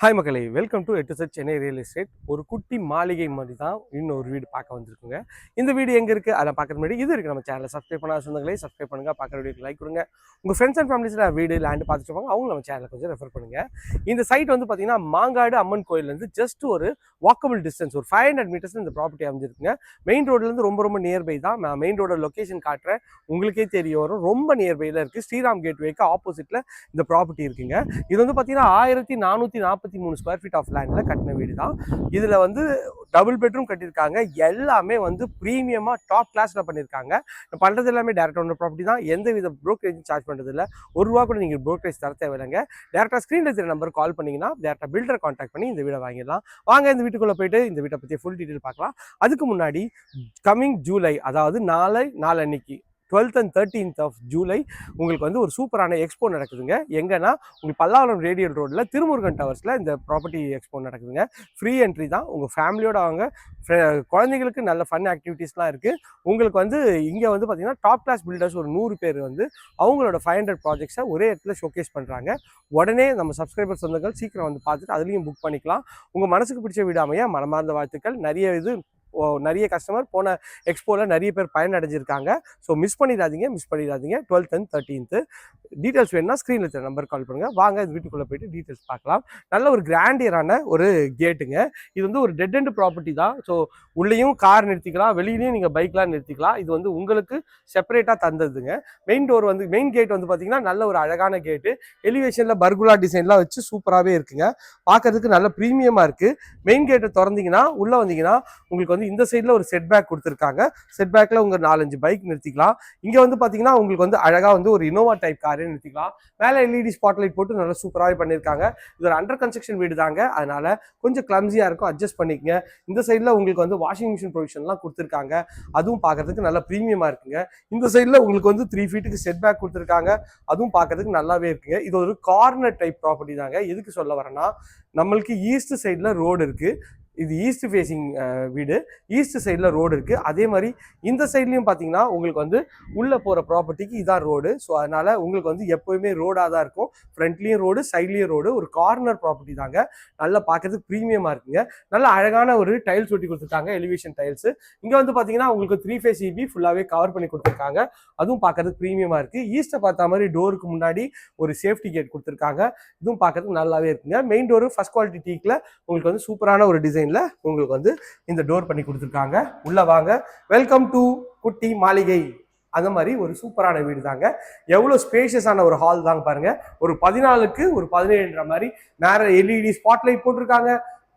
Hi மக்களை welcome to எட்டு சச் சென்னை ரியல் எஸ்டேட் ஒரு குட்டி மாளிகை மாதிரி தான் இன்னொரு வீடு பார்க்க வந்திருக்குங்க. இந்த வீடு எங்கே இருக்குது அதை பார்க்குற முன்னாடி இது இருக்குது நம்ம சேனலை சப்ஸ்கிரைப் பண்ணாத சொந்தங்களே சப்ஸ்கிரைப் பண்ணுங்கள் பார்க்குற வீடியோக்கு லைக் கொடுங்க. உங்கள் ஃப்ரெண்ட்ஸ் அண்ட் ஃபேமிலிஸில் வீடு லேண்டு பார்த்துட்டு இருப்பாங்க அவங்க நம்ம சேனலை கொஞ்சம் ரெஃபர் பண்ணுங்கள் இந்த சைட் வந்து பார்த்தீங்கன்னா மாங்காடு அம்மன் கோயிலேருந்து ஜஸ்ட் ஒரு வாக்கபிள் டிஸ்டன்ஸ் ஒரு ஃபைவ் ஹண்ட்ரட் மீட்டர்ஸ் இந்த ப்ராப்பர்ட்டி அமைஞ்சிருக்குங்க. மெயின் ரோட்லேருந்து ரொம்ப ரொம்ப நியர்பை தான். நான் மெயின் ரோட லொக்கேஷன் காட்டுறேன். உங்களுக்கே தெரிய வரும். ரொம்ப நியர்பையில் இருக்குது ஸ்ரீராம் கேட்வேக்கு ஆப்போசிட்டில் இந்த ப்ராப்பர்ட்டி இருக்குங்க. இது வந்து பார்த்தீங்கன்னா ஆயிரத்தி நானூற்றி நாற்பத்தி மூணு ஸ்கொயர் ஃபீட் ஆஃப் லேண்டில் கட்டின வீடு தான் இதில் வந்து டபுள் பெட்ரூம் கட்டியிருக்காங்க. எல்லாமே வந்து ப்ரீமியமாக டாப் கிளாஸில் பண்ணியிருக்காங்க. பண்ணுறது எல்லாமே டேரக்ட் ஒன்று ப்ராப்பர்ட்டி தான். எந்த வித ப்ரோக்கரேஜும் சார்ஜ் பண்ணுறது இல்லை. ஒரு ரூபா கூட நீங்கள் ப்ரோக்கரேஜ் தர தேவையில்லைங்க. டேரெக்டாக ஸ்க்ரீனில் இருக்கிற நம்பர் கால் பண்ணிங்கன்னா டேரெக்டாக பில்டரை காண்டாக்ட் பண்ணி இந்த வீடை வாங்கிடலாம். வாங்க இந்த வீட்டுக்குள்ளே போயிட்டு இந்த வீட்டை பற்றி ஃபுல் டீட்டெயில் பார்க்கலாம். அதுக்கு முன்னாடி கம்மிங் ஜூலை அதாவது நாளை நாளன்னைக்கு twelfth and thirteenth of July உங்களுக்கு வந்து ஒரு சூப்பரான எக்ஸ்போ நடக்குதுங்க. எங்கன்னா உங்களுக்கு பல்லாவரம் ரேடியல் ரோட்டில் திருமுருகன் டவர்ஸில் இந்த ப்ராப்பர்ட்டி எக்ஸ்போ நடக்குதுங்க. ஃப்ரீ என்ட்ரி தான். உங்கள் ஃபேமிலியோட வாங்க. குழந்தைங்களுக்கு நல்ல ஃபன் ஆக்டிவிட்டீஸ்லாம் இருக்குது உங்களுக்கு வந்து இங்கே வந்து பார்த்தீங்கன்னா டாப் கிளாஸ் பில்டர்ஸ் ஒரு நூறு பேர் வந்து அவங்களோட ஃபைவ் ஹண்ட்ரட் ப்ராஜெக்ட்ஸை ஒரே இடத்துல ஷோகேஸ் பண்ணுறாங்க உடனே நம்ம சப்ஸ்கிரைபர் சொந்தங்கள் சீக்கிரம் வந்து பார்த்துட்டு அதுலேயும் புக் பண்ணிக்கலாம். உங்கள் மனசுக்கு பிடிச்ச விடாமையாக மனமார்ந்த வாழ்த்துக்கள். நிறைய இது நிறைய கஸ்டமர் போன எக்ஸ்போவில் நிறைய பேர் பயனடைஞ்சிருக்காங்க. ஸோ மிஸ் பண்ணிடாதீங்க மிஸ் பண்ணிடாதீங்க. டுவெல்த் அண்ட் தேர்ட்டீன்த்து டீட்டெயில்ஸ் வேணும்னா ஸ்க்ரீனில் இருக்கிற நம்பர் கால் பண்ணுங்கள் வாங்க இது வீட்டுக்குள்ளே போயிட்டு டீட்டெயில்ஸ் பார்க்கலாம். நல்ல ஒரு கிராண்டியரான ஒரு கேட்டுங்க இது வந்து ஒரு டெட் அண்ட் ப்ராப்பர்ட்டி தான். ஸோ உள்ளேயும் கார் நிறுத்திக்கலாம் வெளியிலையும் நீங்கள் பைக்லாம் நிறுத்திக்கலாம். இது வந்து உங்களுக்கு செப்பரேட்டாக தந்ததுங்க. மெயின் டோர் வந்து மெயின் கேட் வந்து பார்த்தீங்கன்னா நல்ல ஒரு அழகான கேட்டு எலிவேஷனில் பர்குலா டிசைன்லாம் வச்சு சூப்பராகவே இருக்குங்க. பார்க்கறதுக்கு நல்ல ப்ரீமியமாக இருக்குது மெயின் கேட்டை திறந்தீங்கன்னா உள்ளே வந்தீங்கன்னா உங்களுக்கு வந்து இந்த சைடில் ஒரு செட் பேக் கொடுத்துருக்காங்க. செட் பேக்கில் உங்கள் நாலஞ்சு பைக் நிறுத்திக்கலாம். இங்கே வந்து பார்த்தீங்கன்னா உங்களுக்கு வந்து அழகாக வந்து ஒரு இனோவா டைப் காரே நிறுத்திக்கலாம். மேலே எல்இடி ஸ்பாட்லைட் போட்டு நல்லா சூப்பராகவே பண்ணியிருக்காங்க. இது ஒரு அண்டர் கன்ஸ்ட்ரக்ஷன் வீடு தாங்க அதனால் கொஞ்சம் கிளம்ஸியாக இருக்கும். அட்ஜஸ்ட் பண்ணிக்கங்க. இந்த சைடில் உங்களுக்கு வந்து வாஷிங் மிஷின் ப்ரொவிஷன்லாம் கொடுத்துருக்காங்க. அதுவும் பார்க்கறதுக்கு நல்லா ப்ரீமியமாக இருக்குங்க. இந்த சைடில் உங்களுக்கு வந்து த்ரீ ஃபீட்டுக்கு செட் பேக் கொடுத்துருக்காங்க. அதுவும் பார்க்கறதுக்கு நல்லாவே இருக்குங்க. இது ஒரு கார்னர் டைப் ப்ராப்பர்ட்டி தாங்க. எதுக்கு சொல்ல வரேன்னா நம்மளுக்கு ஈஸ்ட் சைடில் ரோடு இருக்குது இது ஈஸ்ட் ஃபேஸிங் வீடு. ஈஸ்ட் சைடில் ரோடு இருக்குது அதே மாதிரி இந்த சைட்லேயும் பார்த்தீங்கன்னா உங்களுக்கு வந்து உள்ளே போகிற ப்ராப்பர்ட்டிக்கு இதான் ரோடு ஸோ அதனால் உங்களுக்கு வந்து எப்போயுமே ரோடாக தான் இருக்கும். ஃப்ரண்ட்லேயும் ரோடு சைட்லேயும் ரோடு ஒரு கார்னர் ப்ராப்பர்ட்டி தாங்க. நல்லா பார்க்கறதுக்கு ப்ரீமியமாக இருக்குங்க. நல்ல அழகான ஒரு டைல்ஸ் ஒட்டி கொடுத்துருக்காங்க எலிவேஷன் டைல்ஸ் இங்கே வந்து பார்த்தீங்கன்னா உங்களுக்கு த்ரீ ஃபேஸ் இபி ஃபுல்லாகவே கவர் பண்ணி கொடுத்துருக்காங்க. அதுவும் பார்க்கறதுக்கு ப்ரீமியமாக இருக்குது ஈஸ்ட்டை பார்த்த மாதிரி டோருக்கு முன்னாடி ஒரு சேஃப்டி கேட் கொடுத்துருக்காங்க. இதுவும் பார்க்கறதுக்கு நல்லாவே இருக்குங்க. மெயின் டோரு ஃபஸ்ட் குவாலிட்டி டீக்கில் உங்களுக்கு வந்து சூப்பரான ஒரு டிசைன் டிசைனில் உங்களுக்கு வந்து இந்த டோர் பண்ணி கொடுத்துருக்காங்க. உள்ளே வாங்க. வெல்கம் டு குட்டி மாளிகை. அந்த மாதிரி ஒரு சூப்பரான வீடு தாங்க. எவ்வளோ ஸ்பேஷியஸான ஒரு ஹால் தாங்க பாருங்க. ஒரு பதினாலுக்கு ஒரு பதினேழுன்ற மாதிரி நேர எல்இடி ஸ்பாட்லைட் போட்டிருக்காங்க.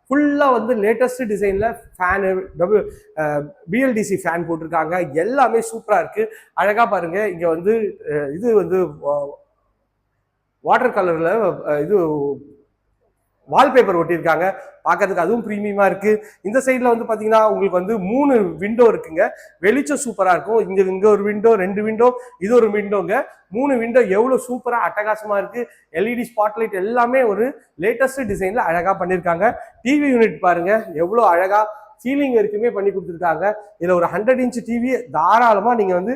ஃபுல்லாக வந்து லேட்டஸ்ட் டிசைனில் ஃபேனு டபுள் பிஎல்டிசி ஃபேன் போட்டிருக்காங்க. எல்லாமே சூப்பராக இருக்குது அழகாக பாருங்க. இங்கே வந்து இது வந்து வாட்டர் கலரில் இது வால்பேப்பர் ஒட்டியிருக்காங்க. பார்க்கறதுக்கு அதுவும் ப்ரீமியமாக இருக்குது இந்த சைடில் வந்து பார்த்தீங்கன்னா உங்களுக்கு வந்து மூணு விண்டோ இருக்குங்க. வெளிச்சம் சூப்பராக இருக்கும். இங்கே இங்கே ஒரு விண்டோ ரெண்டு விண்டோ இது ஒரு விண்டோங்க மூணு விண்டோ எவ்வளோ சூப்பராக அட்டகாசமாக இருக்குது எல்இடி ஸ்பாட்லைட் எல்லாமே ஒரு லேட்டஸ்ட் டிசைனில் அழகாக பண்ணியிருக்காங்க. டிவி யூனிட் பாருங்க. எவ்வளோ அழகாக சீலிங் வரைக்குமே பண்ணி கொடுத்துருக்காங்க. இதில் ஒரு ஹண்ட்ரட் இன்ச் டிவி தாராளமாக நீங்கள் வந்து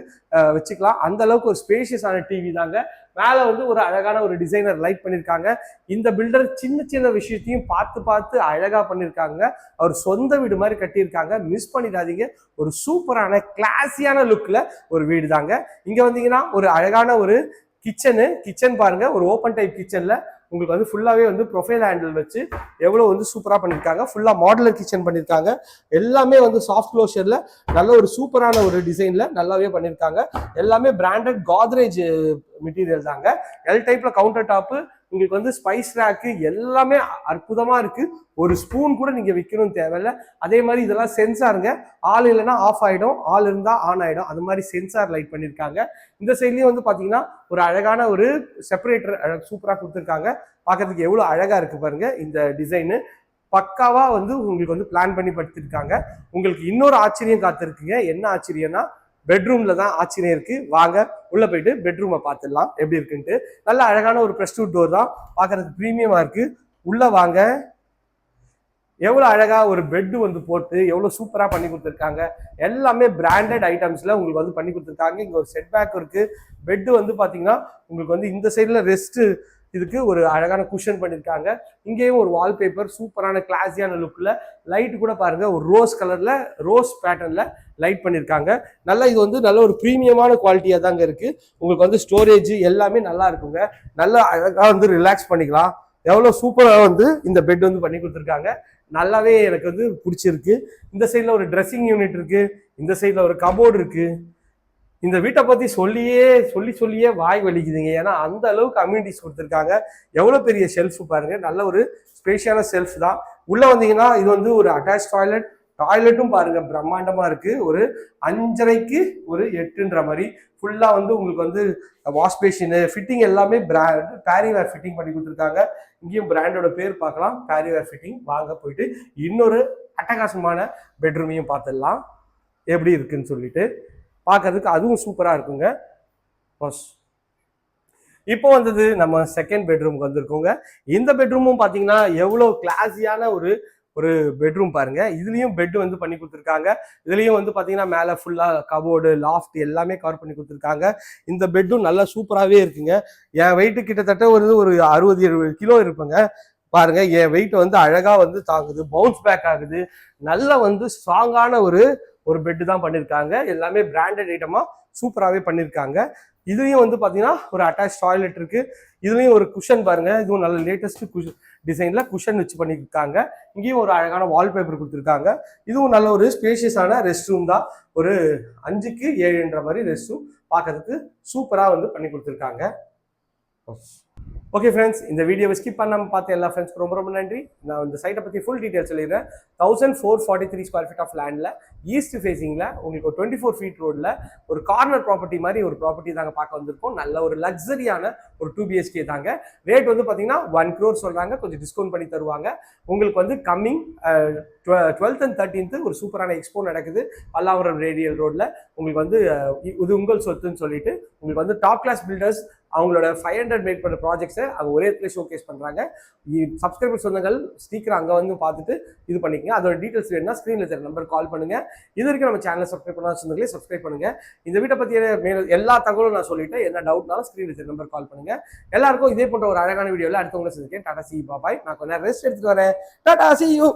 வச்சுக்கலாம். அந்த அளவுக்கு ஒரு ஸ்பேஷியஸான டிவி தாங்க. மேலே வந்து ஒரு அழகான ஒரு டிசைனர் லைட் பண்ணியிருக்காங்க இந்த பில்டர் சின்ன சின்ன விஷயத்தையும் பார்த்து பார்த்து அழகாக பண்ணியிருக்காங்க அவர் சொந்த வீடு மாதிரி கட்டியிருக்காங்க. மிஸ் பண்ணிடாதீங்க. ஒரு சூப்பரான கிளாஸியான லுக்கில் ஒரு வீடு தாங்க இங்கே வந்தீங்கன்னா ஒரு அழகான ஒரு கிச்சனு கிச்சன் பாருங்க. ஒரு ஓப்பன் டைப் கிச்சனில் உங்களுக்கு வந்து ஃபுல்லாகவே வந்து ப்ரொஃபைல் ஹேண்டில் வச்சு எவ்வளோ வந்து சூப்பராக பண்ணியிருக்காங்க ஃபுல்லாக மாடலர் கிச்சன் பண்ணியிருக்காங்க எல்லாமே வந்து சாஃப்ட் க்ளோஷரில் நல்ல ஒரு சூப்பரான ஒரு டிசைனில் நல்லாவே பண்ணியிருக்காங்க எல்லாமே பிராண்டட் காத்ரேஜ் மெட்டீரியல் தாங்க. எல் டைப்பில் கவுண்டர் டாப்பு உங்களுக்கு வந்து ஸ்பைஸ் ரேக்கு எல்லாமே அற்புதமாக இருக்குது ஒரு ஸ்பூன் கூட நீங்கள் விற்கணும் தேவையில்ல. அதே மாதிரி இதெல்லாம் சென்சாருங்க ஆள் இல்லைன்னா ஆஃப் ஆகிடும் ஆள் இருந்தால் ஆன் ஆகிடும் அது மாதிரி சென்சார் லைட் பண்ணியிருக்காங்க. இந்த சைட்லேயும் வந்து பார்த்தீங்கன்னா ஒரு அழகான ஒரு செப்பரேட்டர் சூப்பராக கொடுத்துருக்காங்க. பார்க்கறதுக்கு எவ்வளோ அழகாக இருக்குது பாருங்கள் இந்த டிசைனு பக்காவாக வந்து உங்களுக்கு வந்து பிளான் பண்ணி படுத்திருக்காங்க. உங்களுக்கு இன்னொரு ஆச்சரியம் காத்திருக்குங்க. என்ன ஆச்சரியம்னா பெட்ரூம்ல தான் ஆச்சரியம் இருக்கு. வாங்க உள்ள போயிட்டு பெட்ரூமை பார்த்துடலாம். எப்படி இருக்குன்ட்டு. நல்ல அழகான ஒரு ப்ரெஸ்டூட் டோர் தான். பார்க்கறதுக்கு ப்ரீமியமா இருக்கு. உள்ள வாங்க. எவ்வளோ அழகா ஒரு பெட்டு வந்து போட்டு எவ்வளோ சூப்பராக பண்ணி கொடுத்துருக்காங்க. எல்லாமே பிராண்டட் ஐட்டம்ஸில் உங்களுக்கு வந்து பண்ணி கொடுத்துருக்காங்க. இங்கே ஒரு செட் பேக் இருக்குது பெட்டு வந்து பார்த்தீங்கன்னா உங்களுக்கு வந்து இந்த சைடில் ரெஸ்ட்டு இதுக்கு ஒரு அழகான குஷன் பண்ணியிருக்காங்க இங்கேயும் ஒரு வால்பேப்பர் சூப்பரான கிளாஸியான லுக்கில் லைட் கூட பாருங்கள் ஒரு ரோஸ் கலரில் ரோஸ் பேட்டர்னில் லைட் பண்ணியிருக்காங்க நல்லா இது வந்து நல்ல ஒரு ப்ரீமியமான குவாலிட்டியாக தாங்க இருக்குது உங்களுக்கு வந்து ஸ்டோரேஜ் எல்லாமே நல்லா இருக்குங்க. நல்லா அழகாக வந்து ரிலாக்ஸ் பண்ணிக்கலாம். எவ்வளோ சூப்பராக வந்து இந்த பெட் வந்து பண்ணி கொடுத்துருக்காங்க. நல்லாவே எனக்கு வந்து பிடிச்சிருக்கு. இந்த சைடில் ஒரு ட்ரெஸ்ஸிங் யூனிட் இருக்குது இந்த சைடில் ஒரு கபோர்டு இருக்குது இந்த வீட்டை பற்றி சொல்லியே சொல்லி சொல்லியே வாய் வலிக்குதுங்க. ஏன்னா அந்த அளவுக்கு அம்யூனிட்டிஸ் கொடுத்துருக்காங்க. எவ்வளோ பெரிய ஷெல்ஃப் பாருங்க. நல்ல ஒரு ஸ்பேஷியான ஷெல்ஃப் தான். உள்ளே வந்தீங்கன்னா இது வந்து ஒரு அட்டாச் டாய்லெட் டாய்லெட்டும் பாருங்க. பிரம்மாண்டமா இருக்கு. ஒரு அஞ்சரைக்கு ஒரு எட்டுன்ற மாதிரி. ஃபுல்லா வந்து உங்களுக்கு வந்து வாஷ் பேஷனு ஃபிட்டிங் எல்லாமே பிராண்ட் பேரிவேர் ஃபிட்டிங் பண்ணி கொடுத்துருக்காங்க. இங்கேயும் பிராண்டோட பேர் பார்க்கலாம். பேரிவேர் ஃபிட்டிங் வாங்க போயிட்டு இன்னொரு அட்டகாசமான பெட்ரூமையும் பார்த்துடலாம். எப்படி இருக்குன்னு சொல்லிட்டு. பார்க்கறதுக்கு அதுவும் சூப்பராக இருக்குங்க. பஸ் இப்போ வந்தது நம்ம செகண்ட் பெட்ரூம்க்கு வந்திருக்கோங்க. இந்த பெட்ரூமும் பார்த்தீங்கன்னா எவ்வளோ கிளாஸியான ஒரு ஒரு பெட்ரூம் பாருங்க. இதுலயும் பெட் வந்து பண்ணி கொடுத்துருக்காங்க. இதுலயும் வந்து பாத்தீங்கன்னா மேல ஃபுல்லா கபோர்டு லாஃப்ட் எல்லாமே கவர் பண்ணி கொடுத்துருக்காங்க. இந்த பெட்டும் நல்லா சூப்பராகவே இருக்குங்க. என் வெயிட்டு கிட்டத்தட்ட ஒரு ஒரு அறுபது எழுபது கிலோ இருப்பேங்க. பாருங்க என் வெயிட் வந்து அழகா வந்து தாங்குது பவுன்ஸ் பேக் ஆகுது. நல்ல வந்து ஸ்ட்ராங்கான ஒரு ஒரு பெட்டு தான் பண்ணியிருக்காங்க எல்லாமே பிராண்டட் ஐட்டமாக சூப்பராகவே பண்ணியிருக்காங்க இதுலேயும் வந்து பார்த்தீங்கன்னா ஒரு அட்டாச் டாய்லெட் இருக்குது இதுலையும் ஒரு குஷன் பாருங்கள் இதுவும் நல்ல லேட்டஸ்ட் குஷ் டிசைனில் குஷன் வச்சு பண்ணியிருக்காங்க இங்கேயும் ஒரு அழகான வால்பேப்பர் கொடுத்துருக்காங்க. இதுவும் நல்ல ஒரு ஸ்பேஷியஸான ரெஸ்ட் ரூம் தான். ஒரு அஞ்சுக்கு ஏழுன்ற மாதிரி ரெஸ்ட் ரூம் பார்க்கறதுக்கு சூப்பராக வந்து பண்ணி கொடுத்துருக்காங்க. ஓகே ஃப்ரெண்ட்ஸ் இந்த வீடியோவை ஸ்கிப் பண்ணாமல் பார்த்த எல்லா ஃப்ரெண்ட்ஸ்க்கு ரொம்ப ரொம்ப நன்றி. நான் இந்த சைட்டை பற்றி ஃபுல் டீட்டெயில் சொல்லிடுறேன். Thousand four forty three square feet of லேண்டில் ஈஸ்ட் ஃபேஸிங்கில் உங்களுக்கு ஒரு டுவெண்ட்டி ஃபோர் ஃபீட் ரோடில் ஒரு கார்னர் ப்ராப்பர்ட்டி மாதிரி ஒரு ப்ராப்பர்ட்டி தாங்க பார்க்க வந்திருக்கோம். நல்ல ஒரு லக்ஸரியான ஒரு டூ பிஹெச்கே தாங்க. ரேட் வந்து பார்த்தீங்கன்னா ஒன் க்ரோர் சொல்கிறாங்க கொஞ்சம் டிஸ்கவுண்ட் பண்ணி தருவாங்க. உங்களுக்கு வந்து கம்மிங் டுவெல்த் அண்ட் தேர்ட்டீன்த்து ஒரு சூப்பரான எக்ஸ்போ நடக்குது. பல்லாவரம் ரேடியல் ரோட்ல உங்களுக்கு வந்து இது உங்கள் சொத்துன்னு சொல்லிட்டு உங்களுக்கு வந்து டாப் கிளாஸ் பில்டர்ஸ் அவங்களோட ஃபைவ் ஹண்ட்ரட் மேட் பண்ண ப்ராஜெக்ட்ஸை அவங்க ஒரே இடத்துல ஷோகேஸ் பண்ணுறாங்க சப்ஸ்கிரைபர் சொந்தங்கள் சீக்கிரம் அங்கே வந்து பார்த்துட்டு இது பண்ணிக்கங்க. அதோட டீட்டெயில்ஸ் வேணும்னா ஸ்க்ரீனில் தெரிய நம்பர் கால் பண்ணுங்கள் இது வரைக்கும் நம்ம சேனலை சப்ஸ்கிரைப் பண்ணாத சொந்தங்களே சப்ஸ்கிரைப் பண்ணுங்க. இந்த வீட்டை பற்றிய மேல எல்லா தகவலும் நான் சொல்லிட்டேன். என்ன டவுட்னாலும் ஸ்க்ரீனில் தெரிய நம்பர் கால் பண்ணுங்கள் எல்லாருக்கும் இதே போன்ற ஒரு அழகான வீடியோவில் அடுத்தவங்களை சந்திக்கிறேன். டாடா சி பாபாய் நான் கொஞ்சம் ரெஸ்ட் எடுத்துகிட்டு வரேன். Tata C you